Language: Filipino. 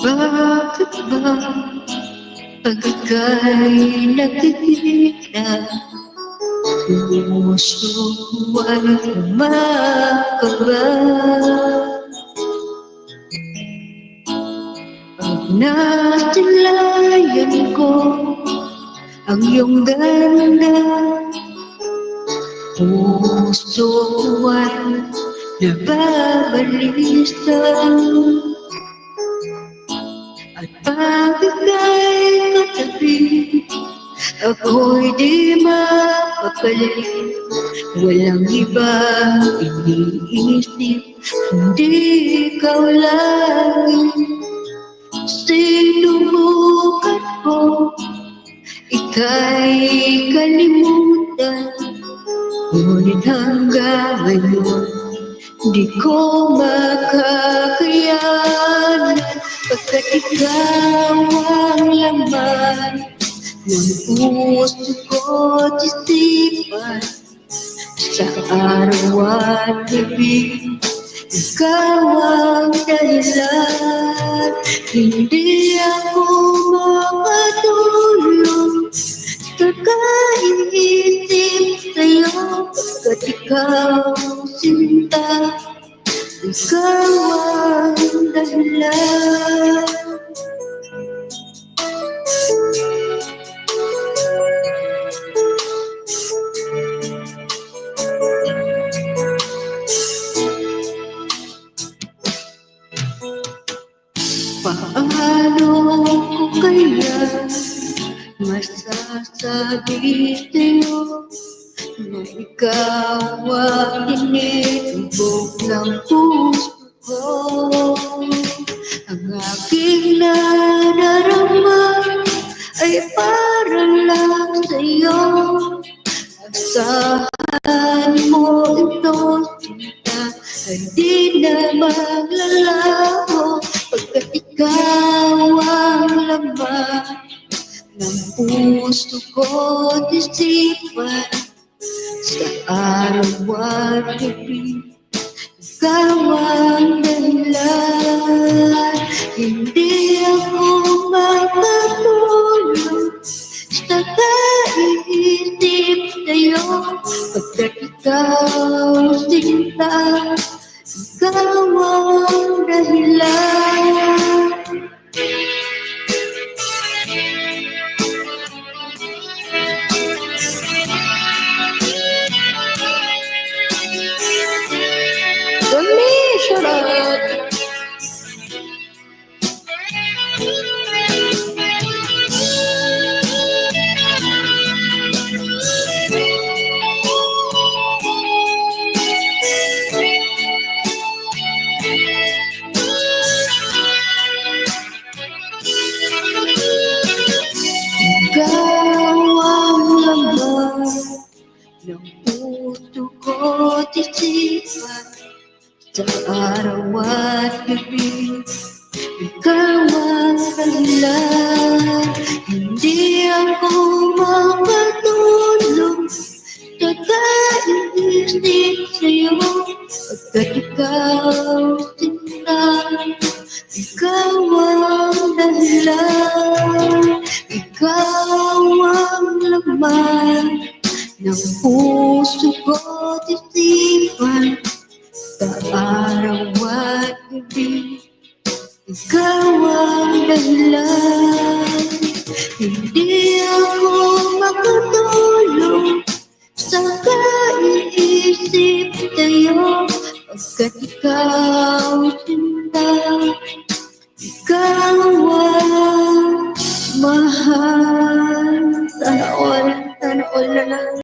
Bakit ba pag ika'y nakikita Puso ko ay kumakaba Pag nasilayan ko ang iyong ganda Puso ko ay nababalisa At pag ika'y katabi Ako'y di mapapali Walang iba iniisip Hindi ikaw lang. Sinubukan ko Ika'y kalimutan Ngunit hanggang ngayon Di ko makakayanan Pagkat ikaw ang laman Ng puso ko't isipan Sa araw at gabi Ikaw ang dahilan. Hindi ako makatulog Kakaisip sa'yo Pagkat ikaw sinta Ikaw ang dahilan Paano ko kaya masasabi sa'yo na ikaw ang initubog ng puso ko? Ang aking nadarama ay parang lang sa'yo Asahan mo ito, sinta, ay di na maglalaho Pagkat ikaw ang laman ng puso ko't isipan Sa araw at gabi Ikaw ang dahilan Hindi ako makatulog Sa kaiisip sa'yo Pagkat ikaw sinta Ikaw ang dahilan Ikaw ang laman ng puso ko't isipan Sa araw at gabi Ikaw ang dahilan Hindi ako makatulog Kakaisip sa'yo Pagkat ikaw laman ng puso ko't isipan Sa araw at gabi. Ikaw ang dahilan Hindi ako makatulog Sa kaiisip sa'yo. Pagkat ikaw sinta Ikaw